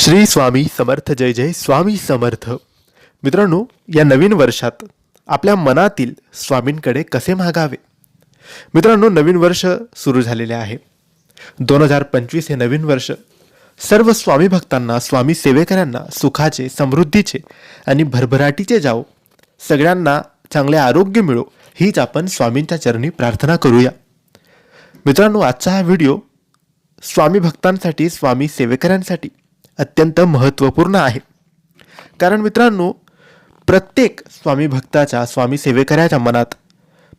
श्री स्वामी समर्थ जय जय स्वामी समर्थ. मित्रांनो या नवीन वर्षात आपल्या मनातील स्वामींकडे कसे मागावे? मित्रांनो नवीन वर्ष सुरू झालेले आहे. दोन हजार पंचवीस हे नवीन वर्ष. सर्व स्वामी भक्तांना स्वामी सेवेकऱ्यांना सुखाचे समृद्धीचे आणि भरभराटीचे जाओ सगळ्यांना चांगले आरोग्य मिळो हीच आपण स्वामींच्या चरणी प्रार्थना करूया. मित्रांनो आजचा हा व्हिडिओ स्वामी भक्तांसाठी स्वामी सेवेकऱ्यांसाठी अत्यंत महत्त्वपूर्ण आहे. कारण मित्रांनो प्रत्येक स्वामी भक्ताच्या स्वामी सेवेकऱ्याच्या मनात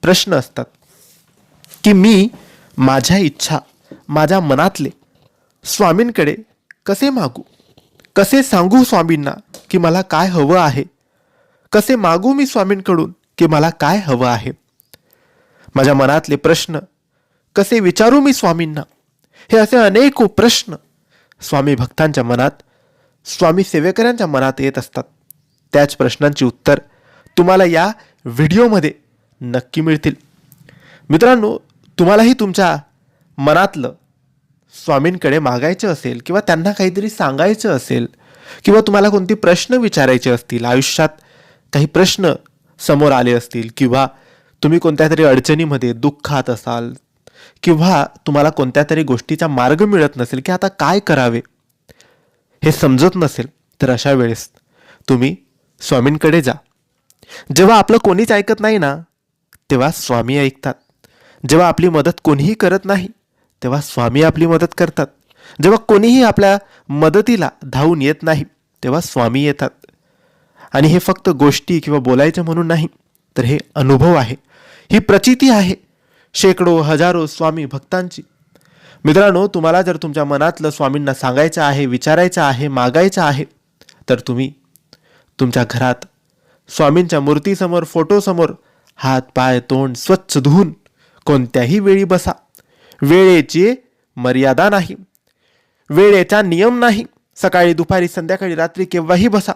प्रश्न असतात की मी माझ्या इच्छा माझ्या मनातले स्वामींकडे कसे मागू? कसे सांगू स्वामींना की मला काय हवं आहे? कसे मागू मी स्वामींकडून की मला काय हवं आहे? माझ्या मनातले प्रश्न कसे विचारू मी स्वामींना? हे असे अनेक प्रश्न स्वामी भक्तांच्या मनात स्वामी सेवेकऱ्यांच्या मनात येत असतात. त्याच प्रश्नांची उत्तर तुम्हाला या व्हिडिओमध्ये नक्की मिळतील. मित्रांनो तुम्हालाही तुमच्या मनातलं स्वामींकडे मागायचं असेल किंवा त्यांना काहीतरी सांगायचं असेल किंवा तुम्हाला कोणते प्रश्न विचारायचे असतील आयुष्यात काही प्रश्न समोर आले असतील किंवा तुम्ही कोणत्या तरी अडचणीमध्ये दुःखात असाल किंवा तुम्हाला कोणत्या तरी गोष्टीचा मार्ग मिळत नसेल की आता काय करावे हे समजत नसेल तर अशा वेळेस तुम्ही स्वामींकडे जा. जेव्हा आपलं कोणीच ऐकत नाही ना तेव्हा स्वामी ऐकतात. जेव्हा आपली मदत कोणीही करत नाही तेव्हा स्वामी आपली मदत करतात. जेव्हा कोणीही आपल्या मदतीला धावून येत नाही तेव्हा स्वामी येतात. आणि हे फक्त गोष्टी किंवा बोलायचं म्हणून नाही तर हे अनुभव आहे. ही प्रचिती आहे. शेकडो हजारो स्वामी भक्तांची. मित्रांनो तुम्हाला जर तुमच्या मनातलं स्वामींना सांगायचं आहे विचारायचं आहे मागायचं आहे तर तुम्ही तुमच्या घरात स्वामींच्या मूर्तीसमोर फोटोसमोर हात पाय तोंड स्वच्छ धुवून कोणत्याही वेळी बसा. वेळेची मर्यादा नाही. वेळेचा नियम नाही. सकाळी दुपारी संध्याकाळी रात्री केव्हाही बसा.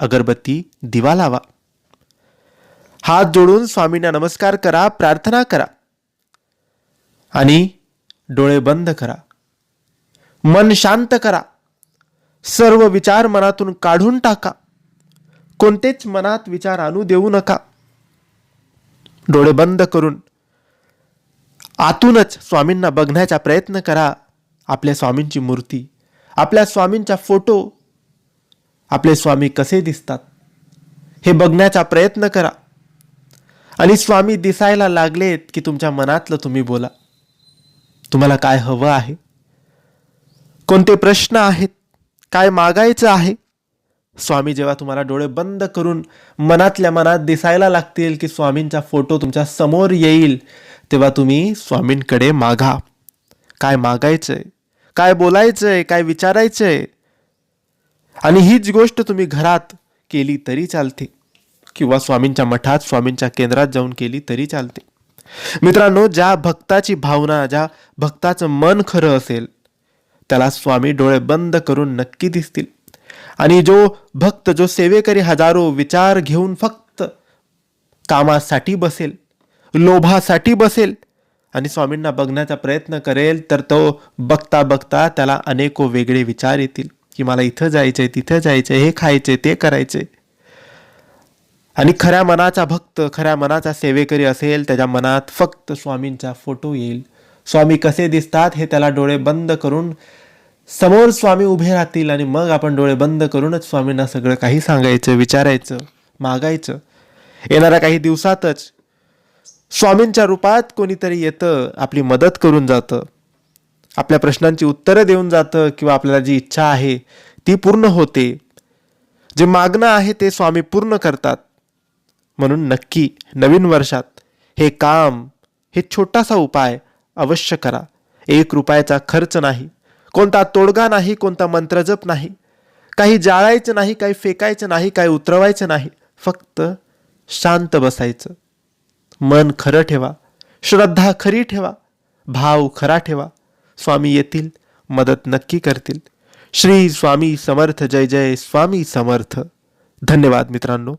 अगरबत्ती दिवा लावा. हात जोडून स्वामींना नमस्कार करा प्रार्थना करा. आणि डोळे बंद करा. मन शांत करा. सर्व विचार मनातून काढून टाका. कोणतेच मनात विचार आणू देऊ नका. डोळे बंद करून आतूनच स्वामींना बघण्याचा प्रयत्न करा. आपल्या स्वामींची मूर्ती आपल्या स्वामींचा फोटो आपले स्वामी कसे दिसतात हे बघण्याचा प्रयत्न करा. आणि स्वामी दिसायला लागलेत की तुमच्या मनातलं तुम्ही बोला. तुम्हाला काय हवं आहे? कोणते प्रश्न आहेत? काय मागायचं आहे? स्वामी जेव्हा तुम्हाला डोळे बंद करून मनातल्या मनात दिसायला लागतील की स्वामींचा फोटो तुमच्यासमोर येईल तेव्हा तुम्ही स्वामींकडे मागा. काय मागायचंय? काय बोलायचंय? काय विचारायचंय? आणि हीच गोष्ट तुम्ही घरात केली तरी चालते. किंवा स्वामींच्या मठात स्वामींच्या केंद्रात जाऊन केली तरी चालते. मित्रांनो ज्या भक्ताची भावना ज्या भक्ताचं मन खरं असेल त्याला स्वामी डोळे बंद करून नक्की दिसतील. आणि जो भक्त जो सेवेकरी हजारो विचार घेऊन फक्त कामासाठी बसेल लोभासाठी बसेल आणि स्वामींना बघण्याचा प्रयत्न करेल तर तो बघता बघता त्याला अनेको वेगळे विचार येतील की मला इथं जायचंय तिथं जायचंय हे खायचंय ते करायचंय. आणि खऱ्या मनाचा भक्त खऱ्या मनाचा सेवेकरी असेल त्याच्या मनात फक्त स्वामींचा फोटो येईल. स्वामी कसे दिसतात हे त्याला डोळे बंद करून समोर स्वामी उभे राहतील आणि मग आपण डोळे बंद करूनच स्वामींना सगळं काही सांगायचं विचारायचं मागायचं. येणाऱ्या काही दिवसातच स्वामींच्या रूपात कोणीतरी येतं आपली मदत करून जातं. आपल्या प्रश्नांची उत्तरं देऊन जातं किंवा आपल्याला जी इच्छा आहे ती पूर्ण होते. जे मागणं आहे ते स्वामी पूर्ण करतात. म्हणून नक्की नवीन वर्षात हे काम हे छोटासा उपाय अवश्य करा. एक रुपयाचा खर्च नाही कोणता तोडगा नाही कोणता मंत्रजप नाही काही जाळायचं नाही काही फेकायचं नाही काही उतरवायचं नाही फक्त शांत बसायचं. मन खरं ठेवा श्रद्धा खरी ठेवा भाव खरा ठेवा. स्वामी येतील मदत नक्की करतील. श्री स्वामी समर्थ जय जय स्वामी समर्थ. धन्यवाद मित्रांनो.